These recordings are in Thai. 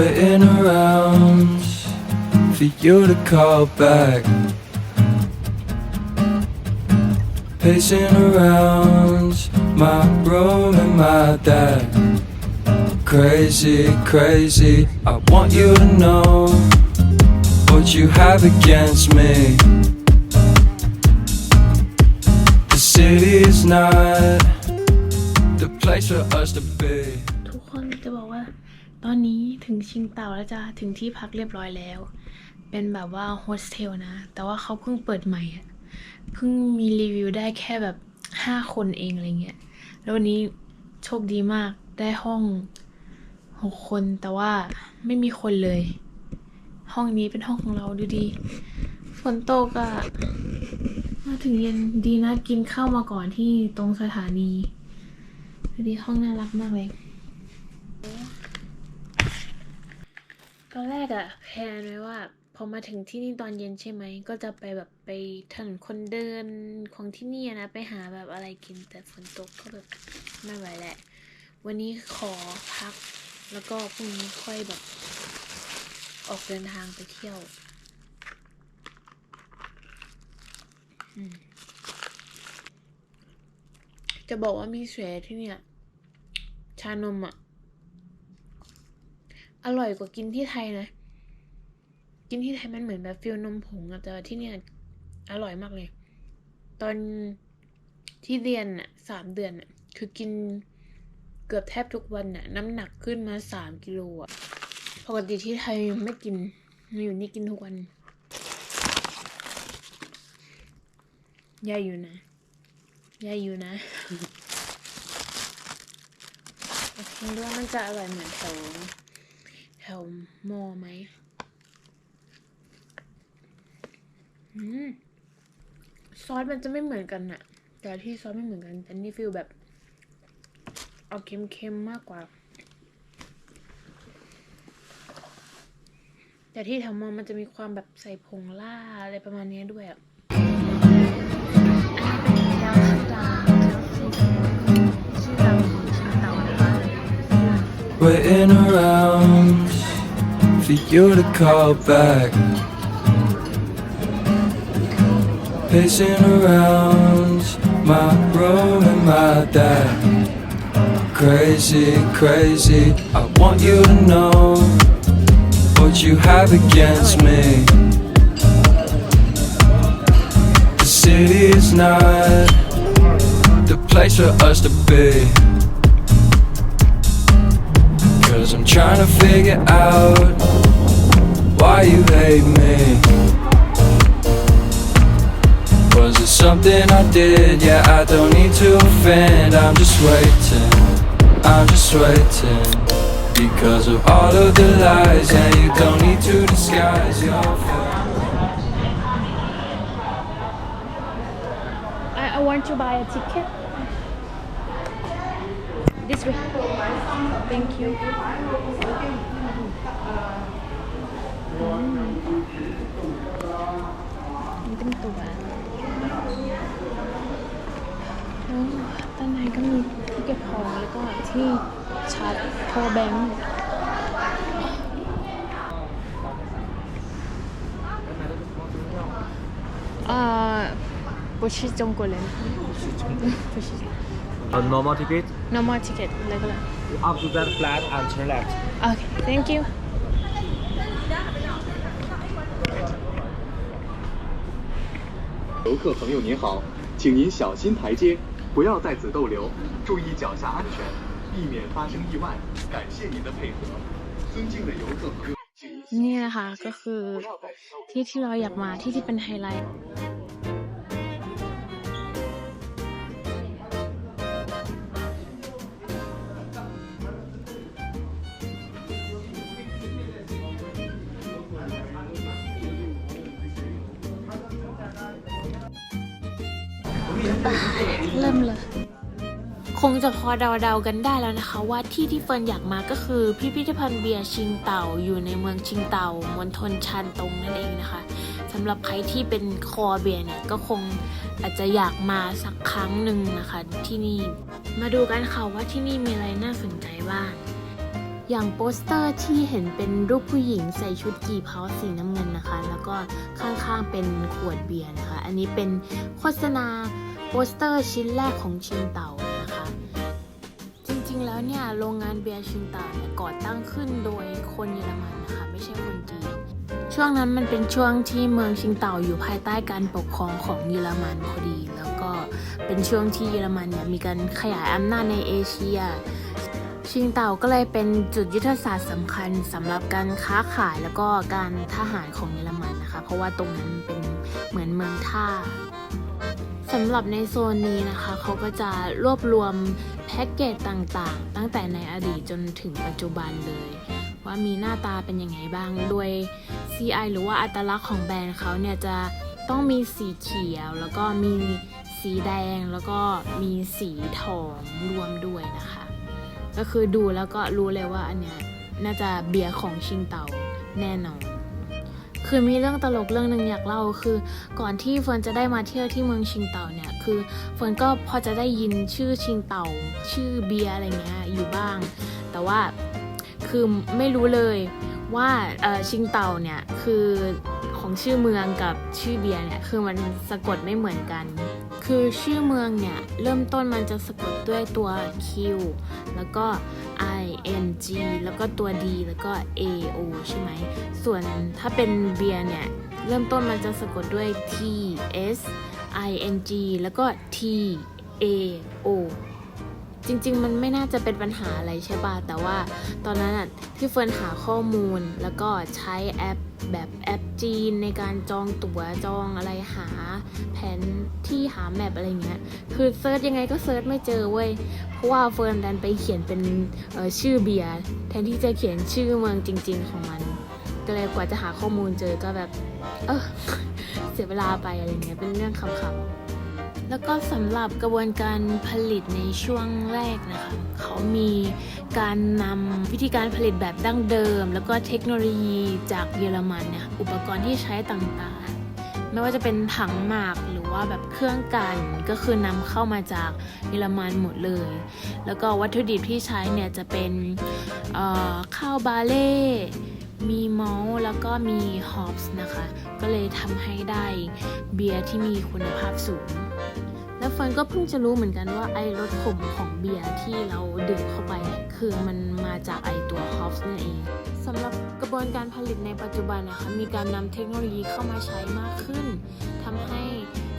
Waiting around for you to call back. Pacing around my room and my dad. Crazy, crazy. I want you to know what you have against me. The city is not the place for us to be. ตอนนี้ถึงชิงเต่าแล้วจ้ะถึงที่พักเรียบร้อยแล้ว เป็นแบบว่าโฮสเทลนะ แต่ว่าเขาเพิ่งเปิดใหม่อะเพิ่งมีรีวิวได้แค่แบบห้าคนเองอะไรเงี้ย แล้ววันนี้โชคดีมากได้ห้องหกคนแต่ว่าไม่มีคนเลย ห้องนี้เป็นห้องของเราดูดี ฝนตกอะมาถึงเย็นดีนะกินข้าวมาก่อนที่ตรงสถานีดูดีห้องน่ารักมากเลย ตอนแรกอะแพลนไว้ว่า พอมาถึงที่นี่ตอนเย็นใช่ไหม ก็จะไปแบบไปถนนคนเดินของที่นี่นะ ไปหาแบบอะไรกินแต่ฝนตกก็แบบไม่ไหวแหละ วันนี้ขอพัก แล้วก็พรุ่งนี้ค่อยแบบ ออกเดินทางไปเที่ยวจะบอกว่ามีเสวที่เนี่ย ชานมอะ อร่อยกว่ากินที่ไทยนะ กินที่ไทยมันเหมือนแบบฟิลนมผงอะแต่ว่าที่เนี่ย อร่อยมากเลย ตอนที่เรียนอะสามเดือนอะคือกินเกือบแทบทุกวันอะน้ำหนักขึ้นมาสามกิโลอะปกติที่ไทยไม่กินมาอยู่นี่กินทุกวันใหญ่อยู่นะใหญ่อยู่นะคิดว่ามันจะอร่อยเหมือนแถวแถ วมอไหมอืมซอสมันจะไม่เหมือนกันอะแต่ที่ซอสไม่เหมือนกันแต่นี่ฟีลแบบ เอาเค็มๆมากกว่า แต่ที่แถวมอมันจะมีความแบบใส่ผงล่าอะไรประมาณนี้ด้วยอะอันนี้เป็นดาตาชื่อดาวชิตา Waiting around for you to call back. Pacing around my room and my dad. Crazy, crazy. I want you to know what you have against me. The city is not the place for us to be. Cause I'm trying to figure out why you hate me. Was it something I did? Yeah, I don't need to offend. I'm just waiting, I'm just waiting. Because of all of the lies, and you don't need to disguise your face. I, I want to buy a ticket. This way. Thank you. นี่เป็นตัวอ๋อด้านในก็มีที่เก็บของแล้วก็ที่ชาร์จ power bank 啊，不是中国人，不是 A normal ticket normal ticket regular. up to that flat and turn left. Okay, thank you. 游客朋友您好，请您小心台阶，不要在此逗留，注意脚下安全，避免发生意外。感谢您的配合，尊敬的游客朋友，请您 นี่นะคะก็คือที่ที่เราอยากมาที่ที่เป็นไฮไลท์ คงจะพอเดาๆกันได้แล้วนะคะ ว่าที่ที่เฟิร์นอยากมาก็คือ พิพิธภัณฑ์เบียร์ชิงเต่าอยู่ในเมืองชิงเต่ามณฑลชานตงนั่นเองนะคะสำหรับใครที่เป็นคอเบียร์เนี่ยก็คงอาจจะอยากมาสักครั้งหนึ่งนะคะ ที่นี่มาดูกันค่ะว่าที่นี่มีอะไรน่าสนใจบ้างอย่างโปสเตอร์ที่เห็นเป็นรูปผู้หญิงใส่ชุดกี่เพาสีน้ำเงินนะคะ แล้วก็ข้างๆเป็นขวดเบียร์นะคะ อันนี้เป็นโฆษณาโปสเตอร์ชิ้นแรกของชิงเต่า ๆ แล้วเนี่ยโรงงานเบียร์ชิงเต่าเนี่ยก่อตั้งขึ้นโดยคนเยอรมันนะคะไม่ใช่คนจีน ช่วงนั้นมันเป็นช่วงที่เมืองชิงเต่าอยู่ภายใต้การปกครองของเยอรมันพอดี แล้วก็เป็นช่วงที่เยอรมันเนี่ยมีการขยายอำนาจในเอเชีย ชิงเต่าก็เลยเป็นจุดยุทธศาสตร์สำคัญสำหรับการค้าขายแล้วก็การทหารของเยอรมันนะคะ เพราะว่าตรงนั้นเป็นเหมือนเมืองท่า สำหรับในโซนนี้นะคะเขาก็จะรวบรวมแพ็กเกจต่างๆ ตั้งแต่ในอดีตจนถึงปัจจุบันเลย ว่ามีหน้าตาเป็นยังไงบ้าง โดย CI หรือว่าอัตลักษณ์ของแบรนด์เขาเนี่ยจะต้องมีสีเขียว แล้วก็มีสีแดงแล้วก็มีสีทองรวมด้วยนะคะ ก็คือดูแล้วก็รู้เลยว่าอันเนี้ยน่าจะเบียร์ของชิงเต่าแน่นอน คือมีเรื่องตลกเรื่องหนึ่งอยากเล่าคือ ก่อนที่เฟิร์นจะได้มาเที่ยวที่เมืองชิงเต่าเนี่ยคือเฟิร์นก็พอจะได้ยินชื่อชิงเต่า ชื่อเบียอะไรเงี้ยอยู่บ้าง แต่ว่าคือไม่รู้เลยว่าอ่อชิงเต่าเนี่ยคือของชื่อเมืองกับชื่อเบียร์เนี่ยคือมันสะกดไม่เหมือนกัน คือชื่อเมืองเนี่ย เริ่มต้นมันจะสะกดด้วยตัว Q แล้วก็ I N G แล้วก็ตัว D แล้วก็ A O ใช่ไหม ส่วนถ้าเป็นเบียร์เนี่ย เริ่มต้นมันจะสะกดด้วย T S I N G แล้วก็ T A O จริง ๆ มันไม่น่าจะเป็นปัญหาอะไรใช่ป่ะ แต่ว่าตอนนั้นอะที่เฟิร์นหาข้อมูลแล้วก็ใช้แอปแบบแอปจีนในการจองตั๋วจองอะไรหาแผนที่หาแมปอะไรเงี้ย คือเซิร์ชยังไงก็เซิร์ชไม่เจอเว้ย เพราะว่าเฟิร์นดันไปเขียนเป็นชื่อเบียร์แทนที่จะเขียนชื่อเมืองจริง ๆ ของมัน ก็เลยกว่าจะหาข้อมูลเจอก็แบบ เออเสียเวลาไปอะไรเงี้ย เป็นเรื่องขำๆ แล้วก็สำหรับกระบวนการผลิตในช่วงแรกนะคะเขามีการนำวิธีการผลิตแบบดั้งเดิม แล้วก็เทคโนโลยีจากเยอรมันเนี่ยอุปกรณ์ที่ใช้ต่างๆ ไม่ว่าจะเป็นถังหมากหรือว่าแบบเครื่องกันก็คือนำเข้ามาจากเยอรมันหมดเลย แล้วก็วัตถุดิบที่ใช้เนี่ยจะเป็นข้าวบาเล่มีมอลต์แล้วก็มีฮอปส์นะคะ ก็เลยทำให้ได้เบียร์ที่มีคุณภาพสูง แล้วเฟิร์นก็เพิ่งจะรู้เหมือนกันว่าไอ้รสขมของเบียร์ที่เราดื่มเข้าไปเนี่ยคือมันมาจากไอ้ตัวฮอปส์นั่นเองสำหรับกระบวนการผลิตในปัจจุบันนะคะมีการนำเทคโนโลยีเข้ามาใช้มากขึ้นทำให้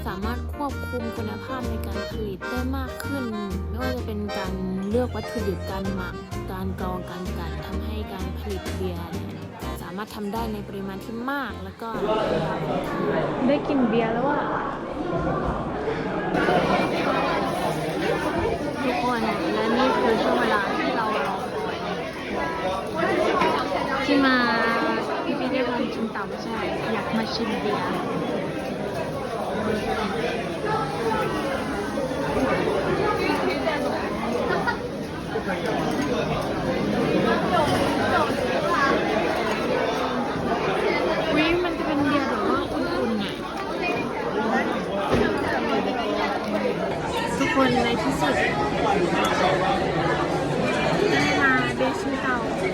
สามารถควบคุมคุณภาพในการผลิตได้มากขึ้น ไม่ว่าจะเป็นการเลือกวัตถุดิบการหมักการกรองการกันทำให้การผลิตเบียร์เนี่ยสามารถทำได้ในปริมาณที่มากแล้วก็ได้กินเบียร์แล้วว่า ทุกคนและนี่คือช่วงเวลาที่เรารอคอยที่มาพิพิธภัณฑ์ชิมต่าไม่ใช่อยากมาชิมเบียร์วิมันจะเป็นเบียร์แบบว่าอุ่นๆอะ ทุก คนในที่สุดได้มาเบชิเตาสุ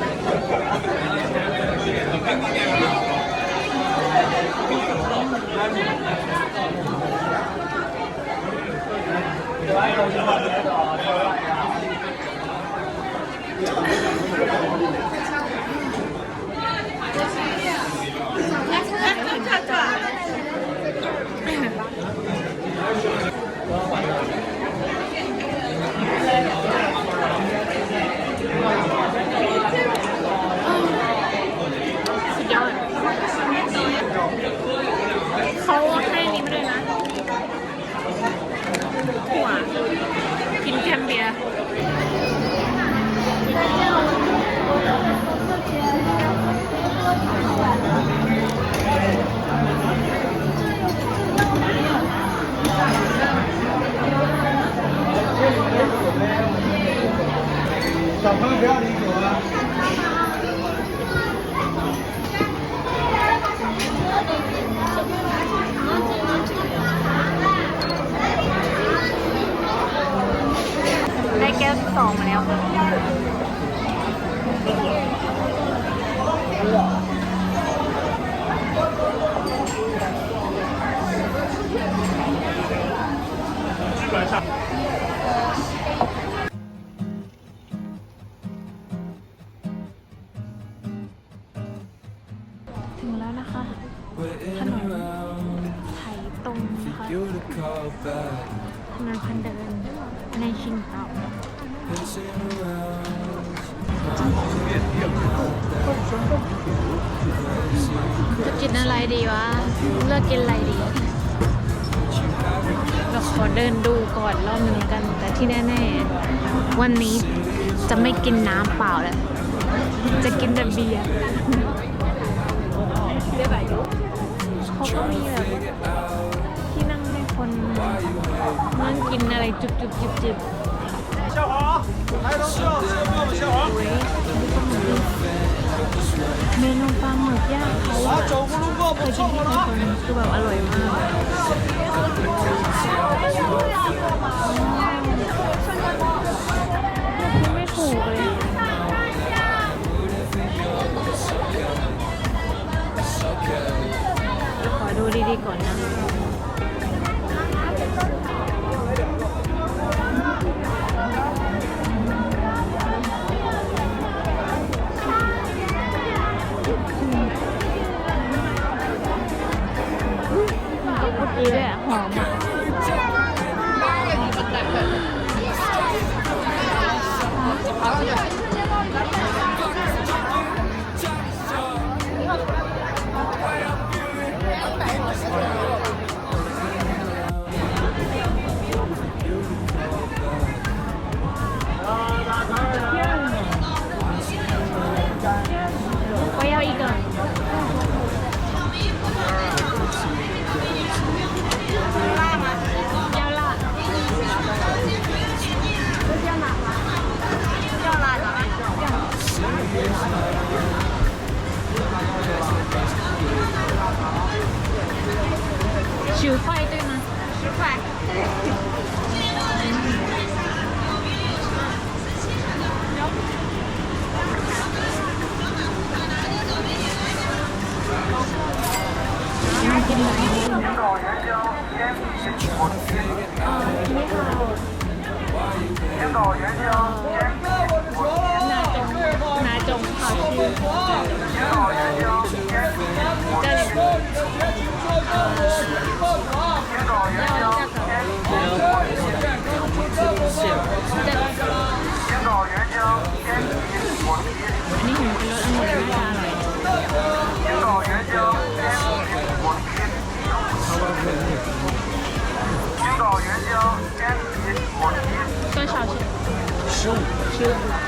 们不要离走啊。来给送我们了。基本上。 นะคะ waiting Hello. around ไถตรงนะคะถนนคนเดินในชิงเต่าจะกินอะไรดีวะ เลือกกินอะไรดี เราขอเดินดูก่อนรอบหนึ่งกัน แต่ที่แน่ๆ วันนี้จะไม่กินน้ำเปล่าแล้วจะกินแต่เบียร์ เขาก็มีแบบว่าที่นั่งให้คนนั่งกินอะไรจุบจุบจิบจิบ 下滑，抬头笑，谢谢我们下滑。 เมนูปลาหมึกย่างเขาอะ 走不路过 เค 不 ยกิน 错 ที่ 了 ไทยคนคือแบบอร่อยมากพูดไม่ถูกเลย ข 十五十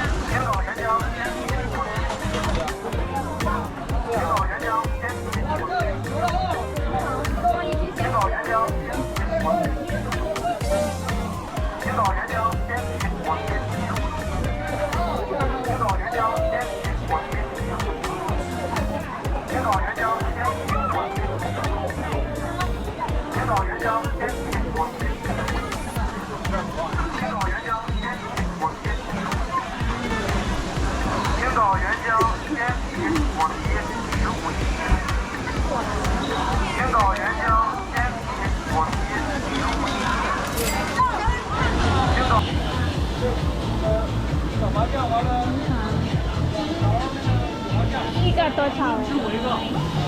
一个多少？十五一个。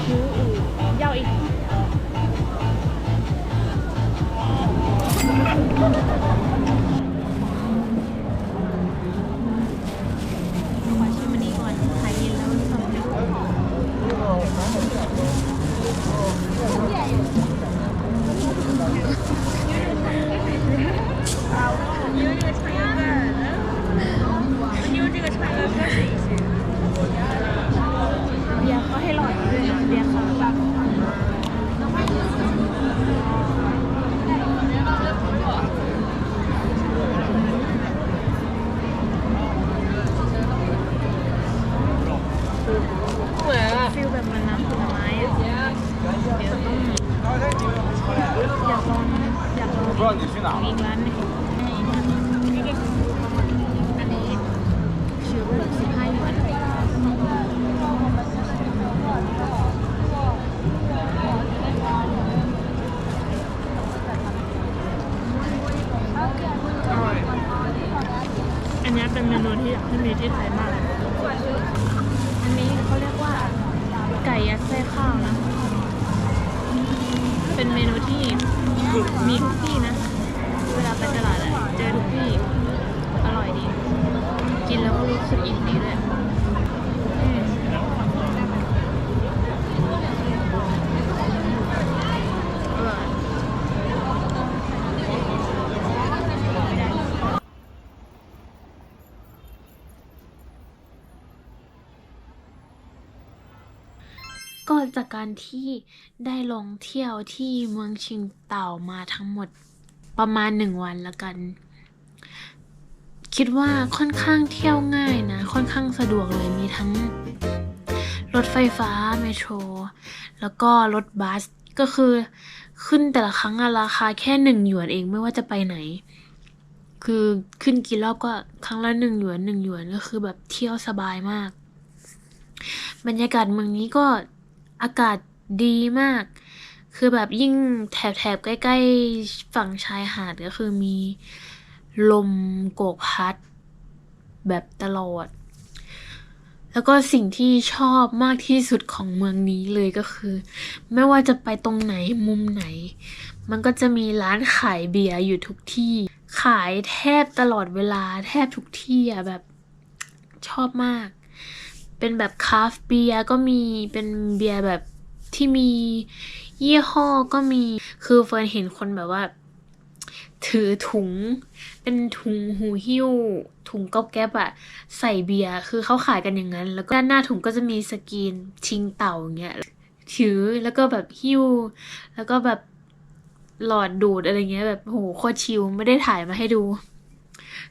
十五，要一 อันนี้ชิวสิบห้าหยวนอร่อย อันนี้เป็นเมนูที่ที่มีที่ไทยมาก อันนี้เขาเรียกว่า ไก่ยัดไส้ข้าวนะ เป็นเมนูที่มีคุกกี้นะ จากการที่ได้ลองเที่ยวที่เมืองชิงเต่ามาทั้งหมดประมาณหนึ่งวันละกัน คิดว่าค่อนข้างเที่ยวง่ายนะ ค่อนข้างสะดวกเลยมีทั้ง รถไฟฟ้าเมโทร แล้วก็รถบัสก็คือขึ้นแต่ละครั้งราคาแค่หนึ่งหยวนเองไม่ว่าจะไปไหน คือขึ้นกี่รอบก็ครั้งละหนึ่งหยวนหนึ่งหยวนก็คือแบบเที่ยวสบายมาก บรรยากาศเมืองนี้ก็ อากาศดีมาก คือแบบยิ่งแถบแถบใกล้ ๆ ฝั่งชายหาดก็คือมีลมโกกพัด แบบตลอด แล้วก็สิ่งที่ชอบมากที่สุดของเมืองนี้เลยก็คือ ไม่ว่าจะไปตรงไหนมุมไหน มันก็จะมีร้านขายเบียร์อยู่ทุกที่ ขายแทบตลอดเวลาแทบทุกที่อะแบบชอบมาก เป็นแบบคราฟเบียร์ก็มีเป็นเบียร์แบบที่มียี่ห้อก็มีคือเฟิร์นเห็นคนแบบว่า ถือถุง เป็นถุงหูหิ้ว ถุงก๊อบแก๊บอะใส่เบียร์คือเขาขายกันอย่างนั้น แล้วก็ด้านหน้าถุงก็จะมีสกรีนชิงเต่าอย่างเงี้ยถือแล้วก็แบบหิ้ว แล้วก็แบบหลอดดูดอะไรเงี้ยแบบโหโคตรชิลไม่ได้ถ่ายมาให้ดู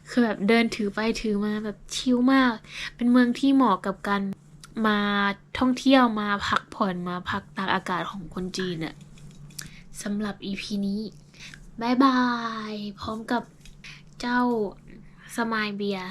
คือแบบเดินถือไปถือมาแบบชิลมาก เป็นเมืองที่เหมาะกับการมาท่องเที่ยวมาพักผ่อนมาพักตากอากาศของคนจีนอะสำหรับ EP นี้บายบาย พร้อมกับเจ้าสมายเบียร์